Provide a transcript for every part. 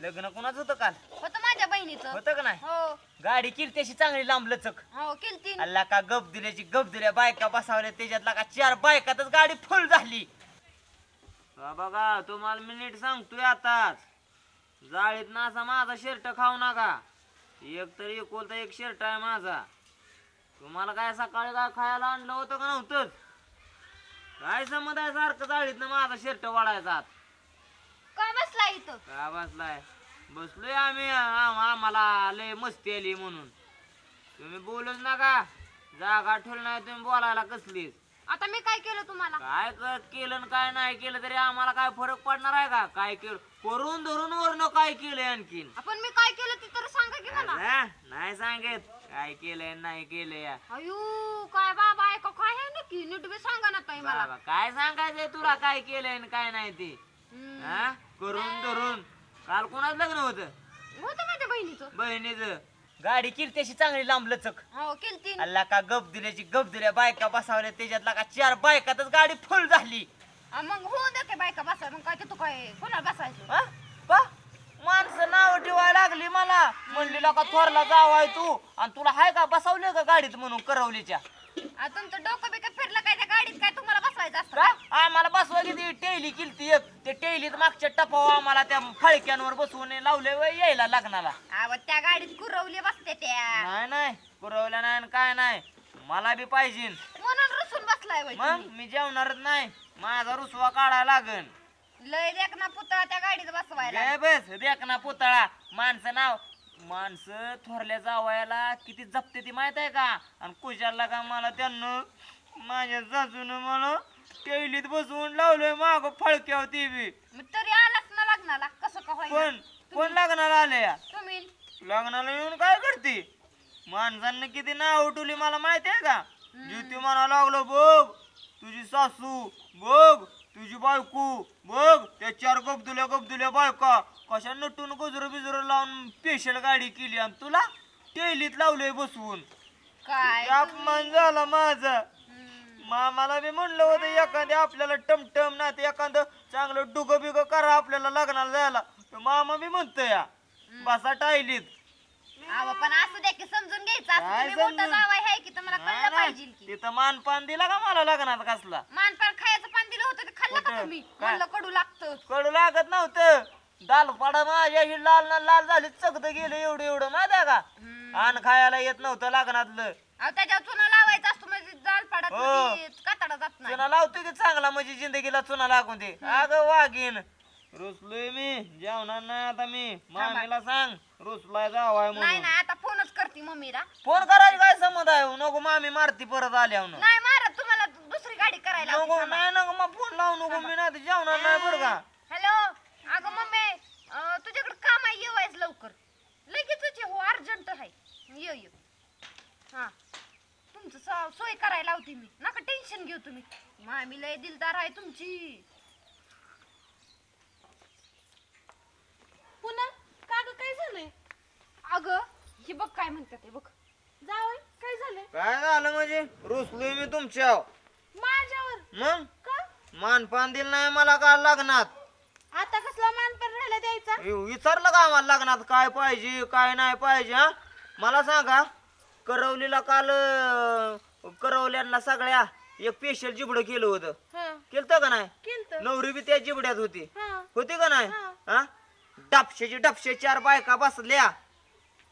लग्न कोणाचं होतं काल? होतं माझ्या बहिणीचं. होतं का नाही? हो. गाडी केली त्याची चांगली लांब लचक. हो केलती अल्ला का गप दिल्याची गप दिल्या बायका बसावल्या त्याच्यातला का चार बायकातच गाडी फुल झाली. बघा तुम्हाला मी नीट सांगतोय आताच. जाळीत नासा माझा शर्ट खाऊ नका. एक तरी एकोलता एक शर्ट आहे माझा. तुम्हाला काय सकाळी काय खायला आणलं होतं का नव्हतं काय समज आहे सारखं जाळीत ना माझा शर्ट वाढायचा बसला इथं. का बसलाय. बसलोय आम्ही. आम- आम्हाला लय मस्ती आली म्हणून. तुम्ही बोलूच नका. जागा ठेवली नाही तुम्ही बोलायला कसलीच. आता मी काय केलं तुम्हाला? काय क- केलं आणि काय नाही केलं तरी आम्हाला काय फरक पडणार आहे का? काय केलं? करून धरून वरनं काय केलंय आणखीन? आपण मी काय केलं ते तर सांगा की मला. हा? नाही सांगत. काय केलंय नाही केलंय. अयो काय बाबा ऐका काय आहे नक्की? नीट बी सांगा ना ताई मला. बाबा काय सांगायचंय तुला? काय केलंय आणि काय नाही ते. हा? करून धरून. काल कोणाच लग्न होतं? होतं माझ्या बहिणीचं. बहिणीच. गाडी केली त्याची चांगली लांब लचक. हो केलती अल्ला का गप दिल्याची गप दिल्या बायका बसावल्या. त्याच्यातला का चार बायकातच गाडी फुल झाली. मग होऊन दे की बायका बसा मग काय ते तू काय कोणाला बसायचं? हा? पा? माणसं नाव ठेवायला लागली मला. म्हणली का थोरला जावाय तू. आणि तुला हाय का बसावले का गाडीत म्हणून करवलीच्या? आ, तुमचं डोकं बिकं फिरलं काय त्या गाडीत? काय तुम्हाला बसवायचं असतं का? का आम्हाला बसवा किती टेली किलती एक. ते टेलीत मागच्या टपाव आम्हाला त्या फळक्यांवर बसवून लावले वय यायला लग्नाला. त्या गाडीत कुरवली बसते त्या. नाही नाही. पुरवल्या नाही आणि काय नाही. मला बी पाहिजे. म्हणून रुसून बसलाय मग तुम्ही. मी जेवणारच नाही. माझा रुसवा काढायला लागन लय देख ना पुतळा त्या गाडीत बसवायला. काय बस. देख ना पुतळा. माणसं नाव. माणसं थोरल्या जावयाला किती जपते ती माहीत आहे का? आणि कुशाला का मला त्यांना माझ्या सासून मला टेलीत बसवून लावलंय माग फळक्या होती बी. मग तरी आलाच ना लग्नाला? कसं का होईना? पण कोण लग्नाला आले या? तुम्ही? लग्नाला येऊन काय करते? माणसांनी किती नाव उठवली मला माहिती आहे का? जिथे म्हणा लागलो बघ तुझी सासू बघ तुझी बायको बघ त्या चार गबदुल्या गबदुल्या बायका कशा नटून गजर बिजर लावून स्पेशल गाडी केली आणि तुला टेलीत लावलंय बसवून. काय अपमान झाला माझा. मामाला बी म्हणलं होतं एखादे आपल्याला टमटम ना ते एखादं चांगलं डुग बिग करा आपल्याला लग्नाला जायला. तर मामा बी म्हणतोय या बसा टायलीत. अहो पण असं द्या की समजून घ्यायचं. असं काय तुम्ही मोठं समजून? जावाय आहे की तुम्हाला नाही, कळलं नाही. पाहिजे की. तिथं मानपान दिला का मला लग्नात कसला? मानपान खायचं पान दिलं होतं ते खाल्लं का कुठं? तुम्ही? काय? म्हणलं कडू लागतं. कडू लागत नव्हतं. दाल पाडा माझ्या ही लाल ना लाल झाली चकत गेलं एवढं एवढं. माहिती का. आण खायला येत नव्हतं लग्नातलं. अहो त्याच्यावर चुना लावायचा असतो हो. कातडा जात नाही. चुना लावतो की चांगला म्हणजे जिंदगीला चुना लागून दे. अगं वागीन रुसलोय मी. जेवणार नाही आता मी. मामीला सांग. रुसलाय जावाय नाही म्हणून. नाही आता फोनच करते मम्मीला. फोन करायची काय संमत आहे? नको मामी मारती परत आल्या नाही मारत. तुम्हाला दुसरी गाडी करायला नको नाही नको मग फोन लावू नको. मी नाही तर जेवणार नाही बरं का हॅलो अगं मम्मी अं, तुझ्याकडे काम आहे येवायच लवकर लगेच ये हो अर्जंट आहे ये ये हा तुमचं स- सोय करायला लावते मी नका घेऊ तुम्ही. मामी लय दिलदार आहे तुमची. पुन्हा? का ग? काय झालंय? अगं हे बघ काय म्हणतात ते बघ. जावय काय झालंय? काय झालं म्हणजे? रुसलोय मी तुमच्या माझ्यावर? मग? का? मानपान दिलं नाही मला का लग्नात? आता कसला मानपर राहिला द्यायचा? हे विचारलं का आम्हाला लग्नात? काय पाहिजे काय नाही पाहिजे हा? मला सांगा करवलीला काल अं, करवल्यांना सगळ्या एक स्पेशल जिबड केलं होतं. हा. केलं का नाही? केलत. नवरी बी त्या जिबड्यात होती. हा. होती का नाही? हा. डापशेची डापशे चार बायका बसल्या.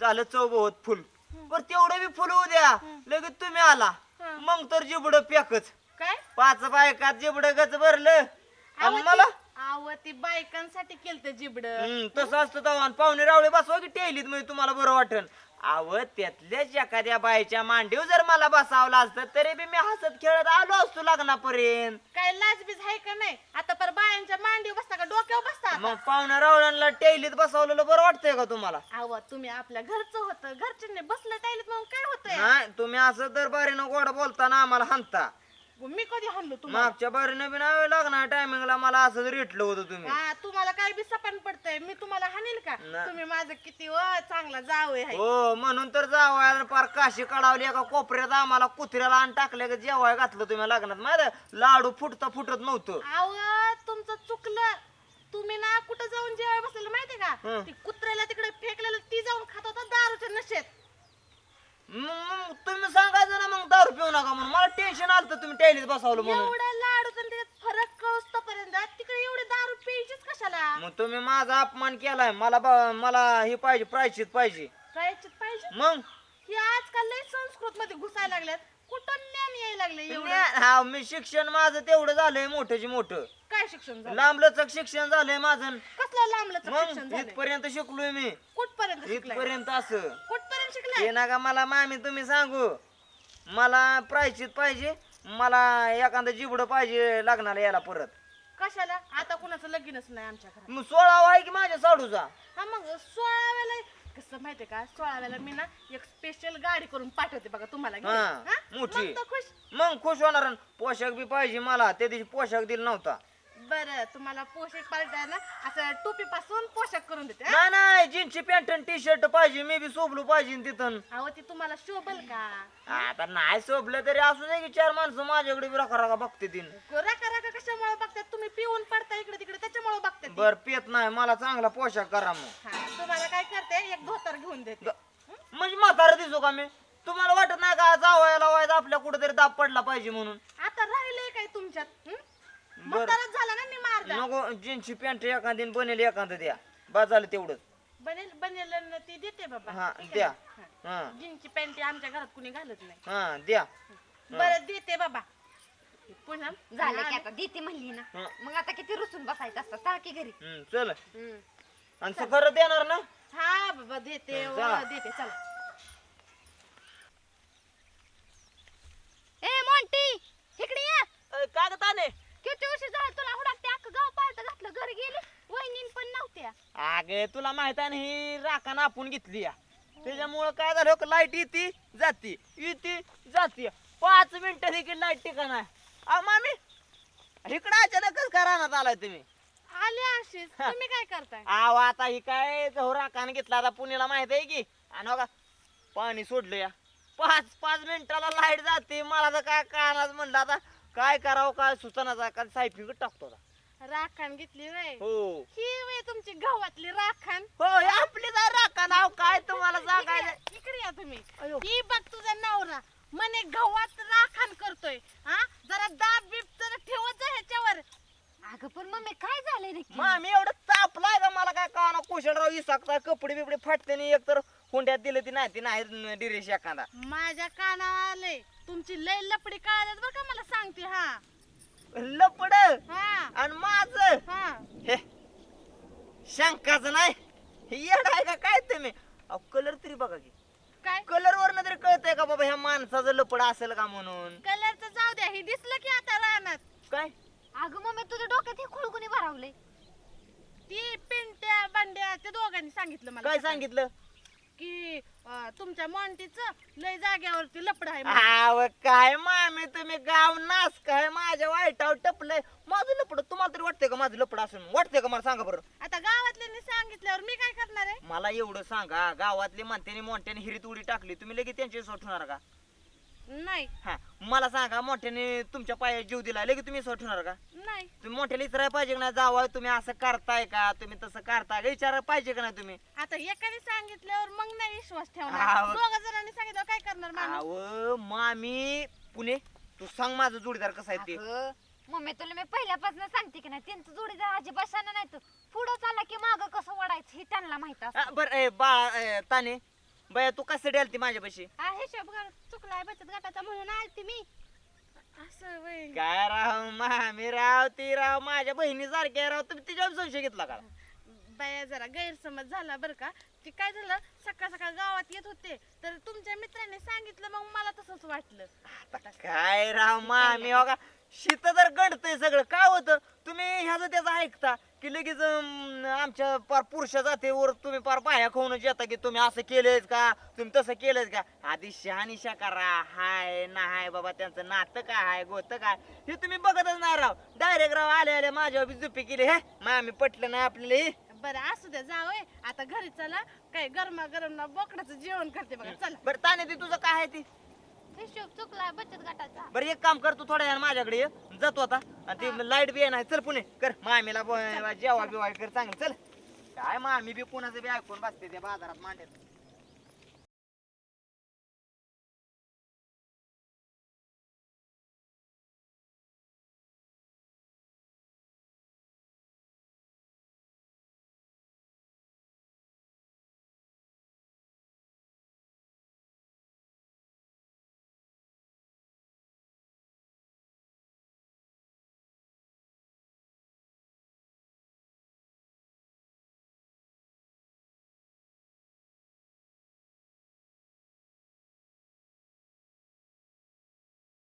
झालं चौबत फुल. बर तेवढं बी फुल होऊ द्या. लगेच तुम्ही आला. मग तर जिबड पॅकच काय? पाच बायकात जिबड गच भरलं. आणि मला? आव ती बायकांसाठी केलत जिबड. तसं असतं पाहुणे रावळे बसवा की टेलीत म्हणजे तुम्हाला बरं वाटन अव त्यातल्याच एखाद्या बाईच्या मांडीव जर मला बसावलं असतं तरी बी मी हसत खेळत आलो असतो लग्नापर्यंत. काय लाजबीज आहे का नाही? आता पर बायांच्या मांडीवर बसता का? डोक्यावर बसता मग पाहुण्या रावळ्यांना टेलीत बसवलेलं बरं वाटतंय का तुम्हाला? आव तुम्ही आपल्या घरचं होतं. घरच्यांनी बसलं टायलेत मग काय होतंय? नाही तुम्ही असं दरबारीनं गोड बोलताना आम्हाला मी कधी हाणलो तुम्हाला? मागच्या बारीनं बी नाही लागणार टायमिंगला मला असंच रेटलं होतं तुम्ही. हा तुम्हाला काय बी सपान पडतंय मी तुम्हाला हाणेल का. तुम्ही माझं किती व चांगला जावं आहे. हो म्हणून तर जावायला पार काशी काढावली एका कोपऱ्यात आम्हाला कुत्र्याला आणि टाकल्या का जेवाय घातलं तुम्ही लग्नात. माहिती लाडू फुटता फुटत नव्हतं. आव तुमचं चुकलं. तुम्ही ना कुठं जाऊन जेवाय बसलेलं माहितीये का? हं. ती कुत्र्याला तिकडे फेकलेलं ती जाऊन खात होता दारूच्या नशेत. मग तुम्ही सांगायचं ना मग दारू पिऊ नका म्हणून. मला टेन्शन आलं तुम्ही टॅलीत बसवलं म्हणून. एवढा लाडू त्याच्यात फरक तिकडे एवढे दारू प्यायचीच कशाला? मग तुम्ही माझा अपमान केलाय. मला ब- मला हे पाहिजे प्रायश्चित पाहिजे. पाहिजे? मग? हे आजकाल लय संस्कृत मध्ये घुसायला लागल्यात. कुठं ज्ञान यायला लागले एवढं? ज्ञान- हा मी शिक्षण माझं तेवढं झालंय मोठ्याची मोठं. काय शिक्षण झालं लांबलचक शिक्षण झालंय माझं. कसलं लांबलं शिक्षण मग झालं इथपर्यंत शिकलोय मी. कुठपर्यंत शिकलाय? इथपर्यंत असं. कुठपर्यंत शिकलाय? नका मला मामी तुम्ही सांगू. मला प्रायश्चित पाहिजे मला एखादं जिबड पाहिजे लग्नाला यायला परत. कशाला? आता कुणाचं लगीनच नाही आमच्या घरात. मग सोळावा आहे की माझ्या साडूचा? हा मग सोळा वेळेला कसं माहितीये का? सोळा वेळेला मी ना एक स्पेशल गाडी करून पाठवते बघा तुम्हाला. घरी. हा, हा? मोठी. मग तर खुश. मग खुश होणार अन पोशाख बी पाहिजे मला. त्या दिवशी पोशाख दिला नव्हता. बरं तुम्हाला पोशाख पाहिजे ना असं टोपी पासून पोशाख करून देते हा? नाही नाही जीन्सची पॅन्ट टी शर्ट पाहिजे. मी बी शोभलो पाहिजे तिथं. अहो ती तुम्हाला शोभल का? आता नाही शोभलं तरी असू दे की चार माणसं माझ्याकडे बी रखा रखा बघते तीन राका राका कशामुळे बघतात? तुम्ही पिऊन पडता इकडे तिकडे त्याच्यामुळे बघतात ती. बर पेत नाही. मला चांगला पोशाख करा मग. हा तुम्हाला काय घेऊन देते. म्हणजे म्हातारा दिसू का मी? तुम्हाला वाटत नाही का जावायला वायदा आपल्या कुठेतरी दाब पडला पाहिजे म्हणून? आता राहिले काय तुमच्यात हं? म्हाताराच झाला ना मी मारदा नको जीन्सची पॅन्ट एखादी बनेल एखादं द्या. बस झालं तेवढंच. बनेल बनेल न ती देते बाबा. हा ठीक आहे द्या? हा. हा. जीन्सची पॅन्ट आमच्या घरात कुणी घालत नाही. हा द्या. बरं देते बाबा. पुन्हा? झालं की आता देते म्हणली ना. हं. मग आता किती रुसून बसायचं असतं चला की घरी. हम्म, चल. आणि तू खरं देणार ना? हा बाबा देते. हं, व चला. देते. चला. ए मोंटी इकडे ये. काय ताने? किती वर्ष झालं तुला हुडाकते? अख्खं गाव पालत घातलं. घरी गेली. वहिनीन पण नव्हत्या. अगे तुला माहीत आहे ना ही राखानं आपण घेतली या. त्याच्यामुळं काय झालं? लाइट येते जाती. येते जाती. पाच मिनिटं देखील लाइट ठिकाण आहे मामी इकडं अचानकच का रानात आलाय तुम्ही. आले अशीच तुम्ही काय करताय? आव आता ही काय गहू राखानं घेतला आता पुण्याला माहीत आहे की? आणि बघा पाणी सोडलं या पाच पाच मिनिटाला लाइट जाते. मला तर काय कानाच म्हणलं आता काय करावं काय सुचनाचा का सायपिंग टाकतो आता. राखण घेतली वय हो. ही वय तुमची गावातली राखण? हो हे आपली काय राखा नाव काय तुम्हाला सांगायचं? इकडे या तुम्ही. अयो. ही बघ तुझा नवरा. म्हणे गव्हात राखण करतोय. हा? जरा दाब बीप जरा ठेवत जा ह्याच्यावर अगं पण मम्मी काय झालंय रे मग मी एवढं तापलाय का मला काय काना कुशलराव इसाकता कपडे बिपडे फाटते नाही एक तर हुंड्यात दिले ती नाही ती नाही डिरेश एखादा. माझ्या कानावर आलंय तुमची लय लपडी कळाल्यात बरं का मला सांगते हा. लपड? हा. आणि माझ? हा. हे शंकाच नाही? हे येड आहे का काय तुम्ही? कलर तरी बघा की. काय? कलर वरनं तरी कळतंय का बाबा ह्या माणसाचं लपड असेल का म्हणून? कलरचं जाऊ द्या हे दिसलं की आता रानात. काय? अगं मम्मी तुझ्या डोक्यात हे खुळकुणी भरावलंय. ती पिंट्या बांड्या त्या दोघांनी सांगितलं मला काय. सांगितलं? की अं, तुमच्या मोंटीचं लय जाग्यावरती लपड आहे म्हणून. आव काय मामी तुम्ही गाव नास काय? माझ्या वाईटावर टपलंय. माझं लपड तुम्हाला तरी वाटतंय का माझं लपड असून? वाटतंय का मला? सांगा बरं. आता गावातल्यांनी सांगितल्यावर मी काय करणार आहे? मला एवढं सांगा. गावातले म्हणते मोठ्याने हिरीत उडी टाकली. तुम्ही लगेच त्यांची सोट होणार का? नाही. हा मला सांगा मोठ्याने तुमच्या पायात जीव दिला लगेच तुम्ही सोट होणार का? नाही. तुम्ही मोठ्याला विचारायला पाहिजे का नाही जावं तुम्ही असं करताय का? तुम्ही तसं करताय का? विचारायला पाहिजे का नाही तुम्ही? आता एकाने सांगितल्यावर मग नाही विश्वास आहो. ठेवणार दोघ जणांनी सांगितलं काय करणार माणूस अव मामी पुणे तू सांग माझं जोडीदार कसं आहे ते. अगं मम्मी तुला मी पहिल्यापासून सांगते की नाही त्यांचं जोडीदार अजिबात शाना नाही. तर पुढं चालला की मागं कसं वडायचं हे त्यांना माहीत असतं. बरं ए, बाळा ए, ताने बया तू कशासाठी आलती माझ्यापाशी? हा हिशोब घर चुकलाय बचत गटाचा म्हणून आलती मी. असं वय. काय राव मामी राव ती राव माझ्या बहिणी सारख्या राव तुम्ही तिच्यावर संशय घेतला का? बाया जरा गैरसमज झाला बरं का. ती काय झालं? सकाळ सकाळ गावात येत होते. तर तुमच्या मित्राने सांगितलं मग मला तसंच वाटलं. आता काय राव मामी हो का शीत जर गणतय सगळं. काय होतं? तुम्ही ह्याचं त्याचं ऐकता की लगेच अं, आमच्या पार पुरुष जातेवर तुम्ही पार बाया खाऊनच येता की तुम्ही असं केलंयच का? तुम्ही तसं केलंच का? आधी शहानिशा करा हाय ना हाय बाबा त्यांचं नातं काय हाय गोत काय हे तुम्ही बघतच नाही राव. डायरेक्ट राव आले आले माझ्यावर बी जुपी केली. हे मामी पटलं नाही आपल्याला हे. बरं असू द्या जावय आता घरी चला. काय गरमा गरम ना बोकडाचं जेवण करते बघा. चला. बरं ताने ती तुझं काय आहे ती. हिशोब चुकलाय बचत गटाचा. बरं एक काम कर तू थोड्या वेळानं माझ्याकडे ये. जातो आता. आणि ते लाइट बी नाही चल पुणे. कर. मामीला ब- जेवा बिवा कर चांगलं. चल. काय मामी बी कुणाचं बी ऐकून बसते त्या बाजारात मांडत.